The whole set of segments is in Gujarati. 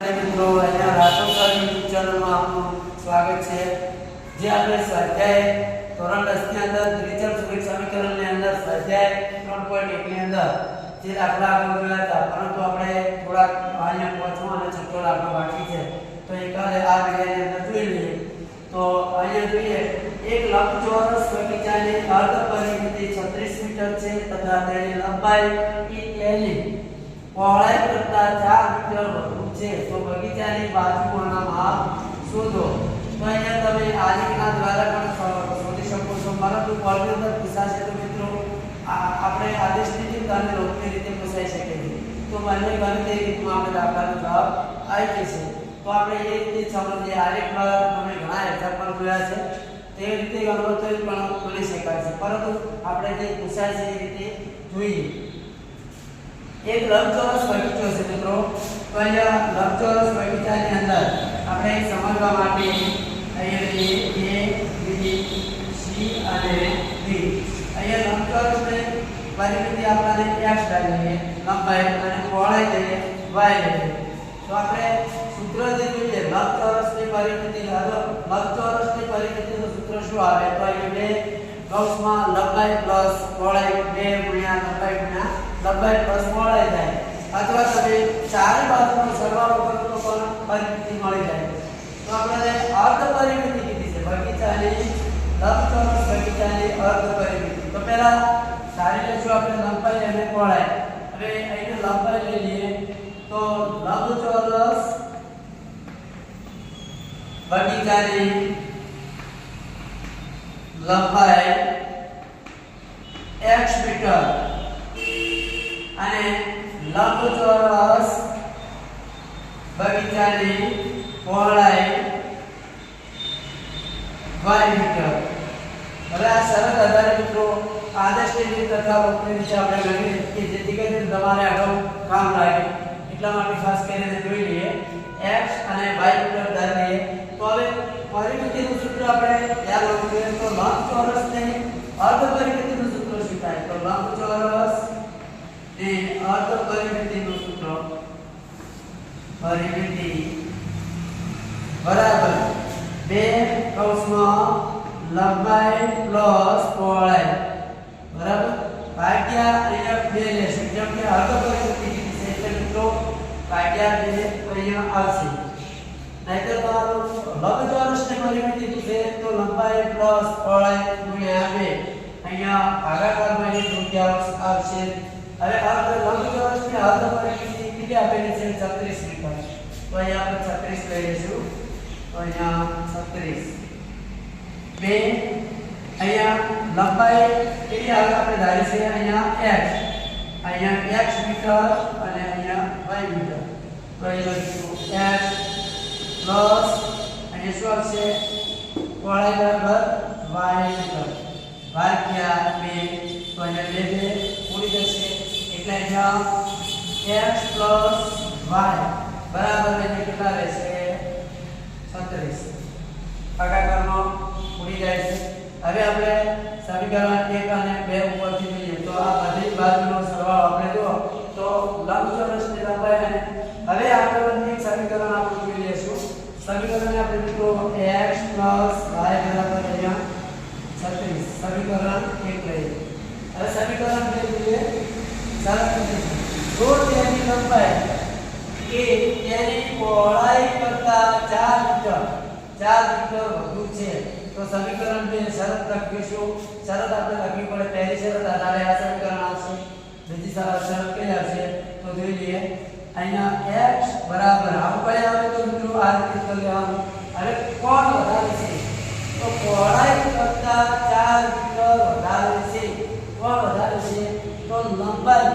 મિત્રો અહીંયા રાઠોડ સર યુટ્યુબ ચેનલમાં આપનું સ્વાગત છે. જે આપણે સ્વાધ્યાય ધોરણ 10 ની અંદર દ્વિચલ સુરેખ સમીકરણની અંદર સ્વાધ્યાય 3.1 ની અંદર જે દાખલા આપણે જોયા હતા, પરંતુ આપણે થોડાક અહીંયા પહોંચવા અને છઠ્ઠો દાખલો બાકી છે. તો એકાદે આ વિડિયોની અંદર જોઈ લઈએ. તો અહીંયા જોઈએ, એક લંબચોરસ બગીચાની અર્ધ પરિમિતિ 36 મીટર છે તથા તેની લંબાઈ એ એની પહોળાઈ કરતા 4 મીટર છે. તો બગીચાની બાજુઓના માપ શોધો. તો અહીંયા તમે આલેખના દ્વારા પણ શોધી શકો છો. પરંતુ અંદર પૂછાશે તો મિત્રો આપણે આદેશની રીત અને રોગની રીતે પૂછાઈ શકે છે તો બંને ગમે તે રીતમાં આપણે દાખલાનો જવાબ આવી છે તો આપણે એ રીતે સમજીએ. દ્વારા તમે ઘણા એક્ઝામ્પલ જોયા છે. તે રીતે ગણો પણ ખોલી શકાય છે. પરંતુ આપણે જે પૂછાય છે એ રીતે જોઈએ. એક લંબચોરસ બગીચો છે મિત્રો. તો અહીંયા લંબચોરસ બગીચાની અંદર આપણે સમજવા માટે અહીંયા એ બી સી અને ડી અહીંયા લંબચોરસને પરિમિતિ આપણને એક્સ લઈએ. લંબાઈ અને પહોળાઈ લઈએ વાય લઈએ તો આપણે સૂત્ર જે જોઈએ લંબચોરસની પરિમિતિ લંબચોરસની પરિમિતિનું સૂત્ર શું આવે? તો અહીંયા બે કૌંસમાં લંબાઈ પ્લસ પહોળાઈ બે ગુણ્યા લંબાઈ ગુણ્યા લંબાઈ પ્લસ પહોળાઈ થાય. અથવા ચારે બાજુનો સરવાળો કરો તો પણ પરિમિતિ મળી જાય. તો આપણે અર્ધ પરિમિતિ કીધી છે. બગીચાની લંબચોરસ બગીચાની અર્ધ પરિમિતિ. તો પહેલા સારી લેશું આપણે લંબાઈ અને પહોળાઈ, હવે અહીં લંબાઈ લઈ લઈએ. તો લંબચોરસ બગીચાની લંબાઈ x મીટર. અને લંબચોરસ બગીચાની પહોળાઈ y મીટર હવે આ શરત આધારે મિત્રો આદેશ રીત તથા રોકની રીતે આપણે ગણીએ કે જેથી કરીને તમારે આગળ કામ લાગે. એટલા માટે ખાસ કરીને જોઈ લઈએ, x અને y મીટર ધારીએ તો હવે પરિમિતિનું સૂત્ર આપણે યાદ રાખવું જોઈએ. તો લંબચોરસને અર્ધ પરિમિતિનું સૂત્ર શું થાય તો લંબચોરસ ને અર્ધ પરિમિતિનું સૂત્ર પરિમિતિ બરાબર બે કૌંસમાં લંબાઈ પ્લસ પહોળાઈ બરાબર ભાગ્યા અહીંયા બે લેશું જેમ કે અર્ધ પરિમિતિ કીધી છે એટલે મિત્રો ભાગ્યા બે અહીંયા આવશે નહીતર તમારું લંબચોરસની પરિમિતિ પૂછે તો લંબાઈ પ્લસ પહોળાઈ ગુણ્યા બે અહીંયા ભાગાકારમાં એક દુત્યાંશ આવશે હવે અર્ધ લંબચોરસની અર્ધ પરિમિતિ કેટલી આપેલી છે 36 મીટર તો અહીંયા આપણે 36 લઈ લઈશું તો અહીંયા 36 બે અહીંયા લંબાઈ કેટલી આવે આપણે ધારી છે અહીંયા x અહીંયા x મીટર અને અહીંયા y મીટર તો અહીંયા લખીશું x પ્લસ અને શું આવશે પહોળાઈ બરાબર y મીટર ભાગ્યા બે તો અહીંયા બે બે ઉડી જશે એટલે અહીંયા x y બરાબર એટલે કેટલા રહેશે 36 ભાગાકારનો ઉડી જાય છે. હવે આપણે સમીકરણ 1 અને 2 ઉપરથી જોઈએ. તો આ બધી બાજુનો સરવાળો આપણે જો તો લંબચોરસની લંબાઈ અને હવે આપણે એક સમીકરણ આપણે જોઈ લઈશું. સમીકરણને આપણે મિત્રો x y બરાબર અહીંયા 36 સમીકરણ 1 લઈએ. હવે સમીકરણ 2 જોઈએ. જો તેની લંબાઈ એ તેની પહોળાઈ કરતા 4 મીટર 4 મીટર વધુ છે. તો સમીકરણ બે, શરત લખીશું. શરત આપણે લખવી પડે. પહેલી શરત આધારે આ સમીકરણ આવશે. બીજી શરત કઈ આવશે? તો જોઈ લઈએ. અહીંયા x બરાબર, આવું કઈ આવે તો મિત્રો? આ રીતે લેવાનું. હવે કોણ વધારે છે? તો પહોળાઈ કરતા 4 મીટર વધારે છે. કોણ વધારે છે? તો લંબાઈ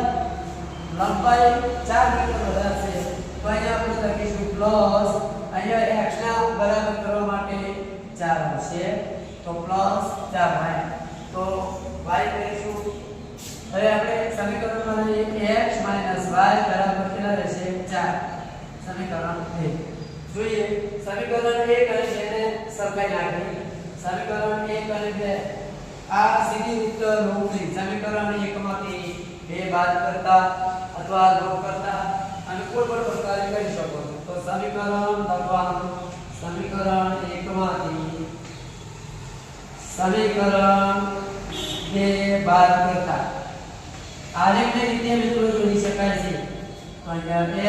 લંબાઈ 4 મીટર વધારે છે. તો અહીંયા આપણે લખીશું પ્લસ અહીંયા x ના બરાબર કરવા માટે 4 આવશે. તો પ્લસ 4 y તો y કરીશું. હવે આપણે સમીકરણમાં x y બરાબર કેટલા રહેશે? 4 સમીકરણ 1 જોઈએ. સમીકરણ 1 અને 2 ને સરખાઈ નાખીએ. સમીકરણ 1 અને 2 આ સીધી ઉત્તર રોકની સમીકરણ એકમાંથી બે બાદ કરતા અથવા લોપ કરતા અને કોઈ પણ પ્રકારે કરી શકો છો. તો સમીકરણ લખવાનું સમીકરણ એકમાંથી સમીકરણ બે બાદ કરતા. આલેખ રીતે મિત્રો જોઈ શકાય છે. અહીંયા બે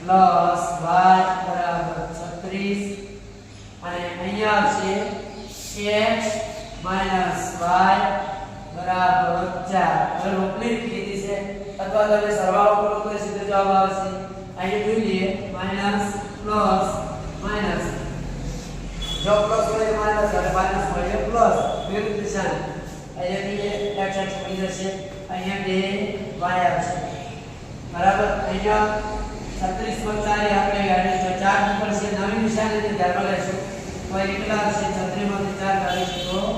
પ્લસ y બરાબર 36 અને અહીંયા આવશે x માઇનસ y બરાબર 4 હવે રોકની રીત કીધી છે. અથવા તમે સરવાળો કરો તો સીધો જવાબ આવશે અહીંયા જોઈ લઈએ માઇનસ પ્લસ માઇનસ જો પ્લસ હોય માઇનસ અને માઇનસ હોય પ્લસ. વિરુદ્ધ નિશાન અહીંયા બે x x જશે. અહીંયા બે y આવશે બરાબર? અહીંયા 36 પર 4 આપણે ગાડી છે 4 ઉપર છે નવી નિશાનીને ધ્યાનમાં લેશું. તો કેટલા આવશે? 36 માંથી 4 કાઢીશું તો 32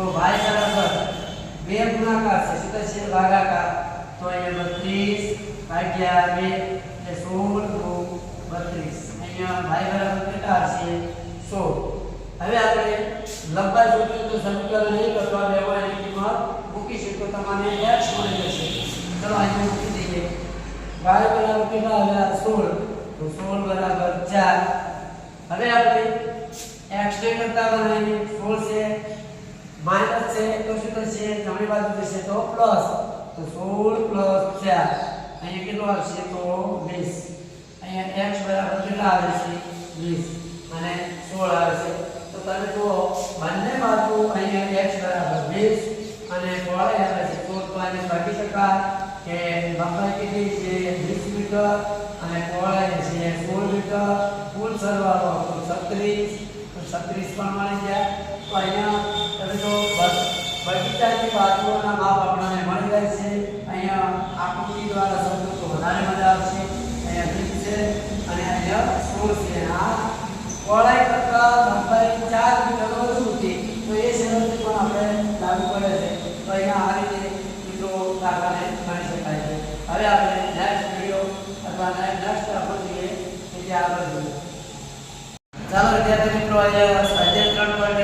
તો y બરાબર બે ગુણાકાર છે. શું થશે ભાગાકાર. તો અહીંયા 32 ભાગ્યા 2 એટલે 16 નો 32 અહીંયા y બરાબર કેટલા છે 100 હવે આપણે લંબાઈ શોધવી તો સમીકરણ એક અથવા બેમાં એની કિંમત મૂકીશું તો તમને x મળી જશે. ચલો અહીંયા મૂકી દઈએ. y બરાબર કેટલા આવ્યા 16 તો 16 બરાબર 4 હવે આપણે x ને કરતા બનાવીએ 16 છે. માઇનસ છે તો શું થશે જમણી બાજુ જશે તો પ્લસ તો 16 પ્લસ 4 અહીંયા કેટલું આવશે? તો 20 અહીંયા x બરાબર કેટલા આવે છે? 20 અને 16 આવે છે. તો તમે જુઓ, બંને બાજુ અહીંયા x બરાબર 20 અને પહોળાઈ આવે છે? તો તો આને ભાગી શકાય કે લંબાઈ કેટલી છે? 20 મીટર. અને પહોળાઈ છે? 16 મીટર. કુલ સરવાળો તો 36 તો 36 પણ મળી ગયા તો અહીંયા તમે બ- બગીચાની બાજુઓના માપ આપણને મળી જાય છે. અહીંયા આકૃતિ દ્વારા સમજો તો વધારે મજા આવશે. અહીંયા બીજ છે અને અહીંયા સોળ છે. આ પહોળાઈ કરતા લંબાઈ ચાર મીટર હતી તો એ શરત પણ આપણે લાગુ પડે છે. તો અહીંયા આ રીતે મિત્રો દાખલાને ગણી શકાય છે. હવે આપણે નેક્સ્ટ વીડિયો અથવા નેક્સ્ટ આપણે જોઈએ કે જે આગળ જોઈએ. ચાલો વિદ્યાર્થી મિત્રો, અહીંયા સ્વાધ્યાય ત્રણ પોઈન્ટ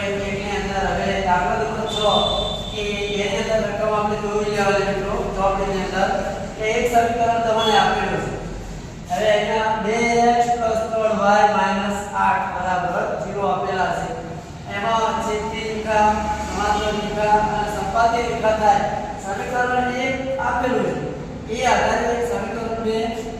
દાખલા નંબર છ કે એની અંદર રકમ આપણે જોઈ લેવાની મિત્રો ચોપડીની અંદર કે એક સમીકરણ તમને આપેલું છે હવે અહીંયા બે એક્સ પ્લસ ત્રણ વાય માઇનસ આઠ બરાબર જીરો આપેલા છે એમાં છેદતી રેખા સમાંતર રેખા અને સંપાતી રેખા થાય સમીકરણ એક આપેલું છે એ આધારે સમીકરણ બે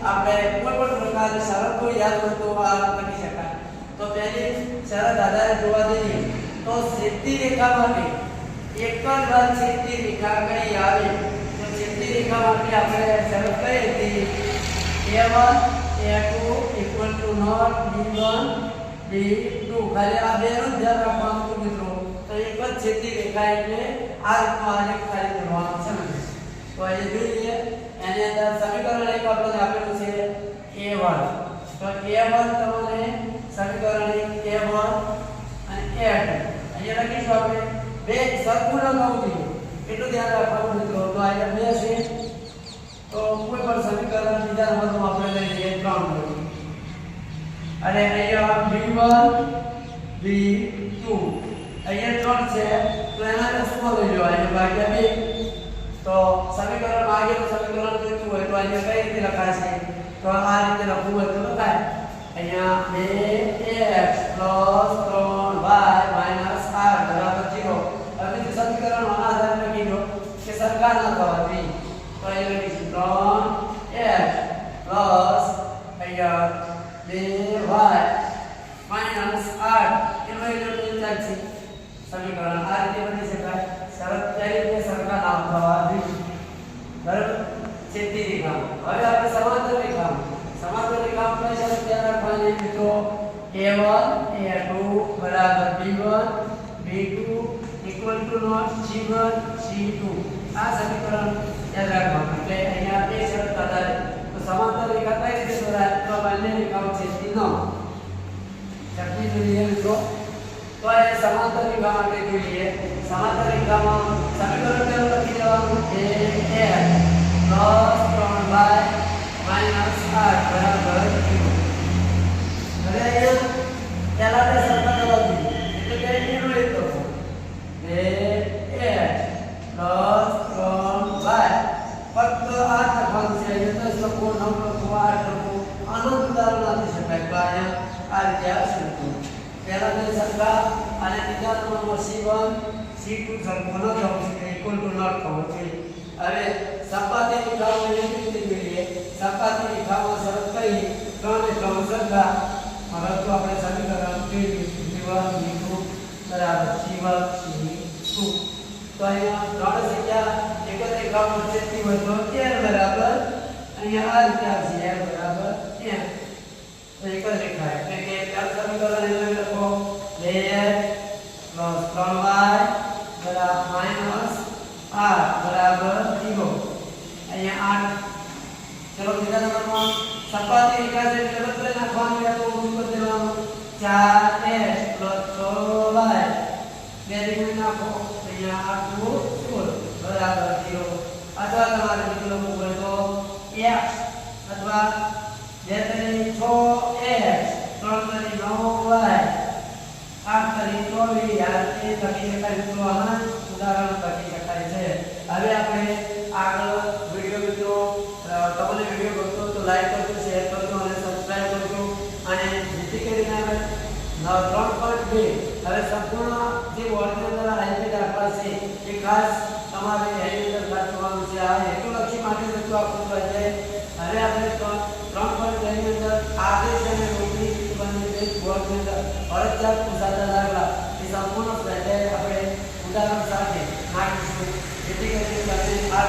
આપણે કોઈ પણ પ્રકારની શરતો યાદ કરતો આ લખી શકાય તો પહેલી શરત આધારે જોવા જઈએ તો છેદતી રેખા માટે એક જ વાર છેદતી રેખા કઈ આવે, તો છેદતી રેખા માટે આપણે શરૂ કઈ હતી A one A two equal to not, B one, B two. ખાલી આ બેનું ધ્યાન રાખવાનું હતું મિત્રો. તો એક જ છેદતી રેખા એટલે આ રીતનો આલેખ ખાલી કરવાનું છે તો એ જોઈએ. એની અંદર સમીકરણ એક આપણને આપેલું છે એ વન. તો એ વન તમને સમીકરણ એક a1 અને a2 અહીંયા લખીશું આપણે. બે સરખું ન જોઈએ એટલું ધ્યાન રાખવાનું મિત્રો. તો અહીંયા બે છે. તો કોઈ પણ સમીકરણ બીજા નંબરનું આપણે લઈ લઈએ ત્રણ અને અહીંયા b1 b2 અહીંયા ત્રણ છે. તો એના શું લઈ લો? અહીંયા ભાગ્યા બે. તો સમીકરણ આગળનું સમીકરણ જોઈતું હોય તો અહીંયા કઈ રીતે લખાશે? તો આ રીતે લખવું હોય તો લખાય. અહીંયા 2x 3y માઇનસ r બરાબર 0 હવે બીજું સમીકરણ આના આધારે લખી દો કે સરખા ન થવા જોઈએ તો અહીંયા લખીશું 3x પ્લસ અહીંયા 2y માઇનસ r એનો ચાર્જ છે સમીકરણ આ રીતે બની શકાય. શરત કઈ રીતે થવા જોઈએ બરાબર? છેતી રેખા હવે આપણે સમાંતર રેખા સમાંતર રેખા કઈ શરત ધ્યાન રાખવાની મિત્રો. A1 a2 બરાબર. B1 b2 equal to not c1 c2 આ સમીકરણ યાદ રાખવાનું. એટલે અહીંયા બે શરત આધારે તો સમાંતર રેખા કઈ રીતે દોરાય તો બંને રેખાઓ છેતી ન હોય. જોઈએ મિત્રો. તો એ સમાંતર રેખા માટે જોઈએ સમાંતર રેખામાં સમીકરણ કેવું લખી દેવાનું a પ્લસ 3y માઇનસ 8 બરાબર. 0 હવે અહીંયા પહેલા તે સરખા કરવા જોઈએ એટલે કે એનો એક લખો બે h પ્લસ 3y ફક્ત આ લખવાનું છે અહીંયા દસ લખો નવ લખો આઠ લખો અનંત રીતે આવશે પહેલા બે સરખા અને બીજા નંબરમાં C1 C2 ન થવું જોઈએ ઇક્વલ ટુ નોટ થવું જોઈએ. હવે સપાટી રેખાઓ એવી રીતે જોઈએ? સપાટી રેખામાં શરત કરી ત્રણ રેખાઓ સરખા. હવે તો આપણે સમીકરણ જોઈએ V1 V2 બરાબર. C1 C2 તો અહીંયા ત્રણ સંખ્યા, એક જ રેખામાં છેદતી હોય તો તેર બરાબર. અહીંયા આ રીતે આવશે n બરાબર. n તો એક જ રેખા એટલે કે ચાર સમીકરણ લખો 2 3y બરાબર માઇનસ r બરાબર 0 અહીંયા 8 ચલો બીજા નંબરમાં સપાટી વિકાસ એટલે બદલે નાખવાનું તો ઓછું કરી દેવાનું 4x 6y બે દીકરી નાખો અહીંયા આટલું સોળ બરાબર zero અથવા તમારે બીજું લખવું તો x અથવા બે તરી છ x ત્રણ તરી નવ y આઠ તરી ચોવીસ આ તે લખી શકાય મિત્રો આના ઉદાહરણ લખી શકાય છે હવે આપણે આગળ વીડિયો મિત્રો તમને વીડિયો ગમતો તો લાઈક કરજો શેર કરજો અને સબસ્ક્રાઇબ કરજો અને જેથી કરીને આપણે નવ ત્રણ પોઈન્ટ બે. હવે સંપૂર્ણ જે બોર્ડની અંદર આઈપી દાખલા છે, એ ખાસ તમારે એની અંદર જોવાનું છે. આ હેતુલક્ષી માટે જ આપવું સ્વાધ્યાય હવે આપણે ત્રણ પોઈન્ટ બેની અંદર આદેશ અને નોકરી બંને બે બોર્ડની અંદર ફરજિયાત પૂછાતા દાખલા. એ સંપૂર્ણ સ્વાધ્યાય આપણે ઉદાહરણ સાથે નાખીશું. જેથી કરીને આ